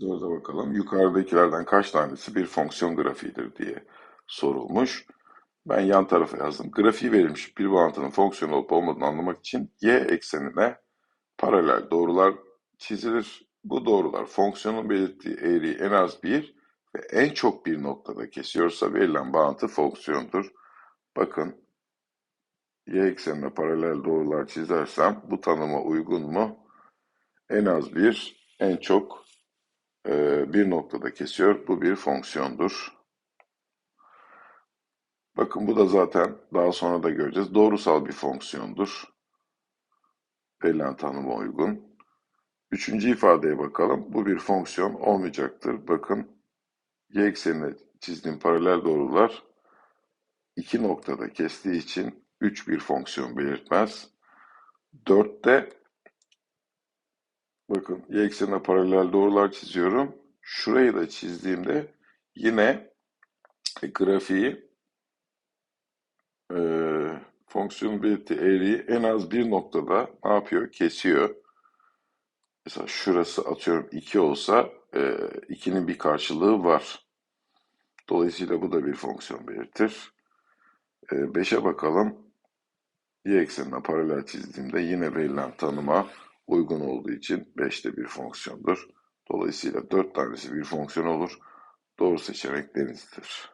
Dörde bakalım. Yukarıdakilerden kaç tanesi bir fonksiyon grafiğidir diye sorulmuş. Ben yan tarafa yazdım. Grafiği verilmiş bir bağıntının fonksiyon olup olmadığını anlamak için y eksenine paralel doğrular çizilir. Bu doğrular fonksiyonun belirttiği eğriyi en az bir ve en çok bir noktada kesiyorsa verilen bağıntı fonksiyondur. Bakın y eksenine paralel doğrular çizersem bu tanıma uygun mu? En az bir, en çok bir noktada kesiyor. Bu bir fonksiyondur. Bakın bu da zaten daha sonra da göreceğiz. Doğrusal bir fonksiyondur. Verilen tanıma uygun. Üçüncü ifadeye bakalım. Bu bir fonksiyon olmayacaktır. Bakın y eksenine çizdiğim paralel doğrular iki noktada kestiği için 3 bir fonksiyon belirtmez. 4'te bakın y eksenine paralel doğrular çiziyorum. Şurayı da çizdiğimde yine grafiği e, fonksiyonun belirttiği eğriyi en az bir noktada ne yapıyor? Kesiyor. Mesela şurası atıyorum 2 olsa 2'nin bir karşılığı var. Dolayısıyla bu da bir fonksiyon belirtir. 5'e bakalım. Y eksenine paralel çizdiğimde yine verilen tanıma uygun olduğu için 5 de bir fonksiyondur. Dolayısıyla 4 tanesi bir fonksiyon olur. Doğru seçenek denizdir.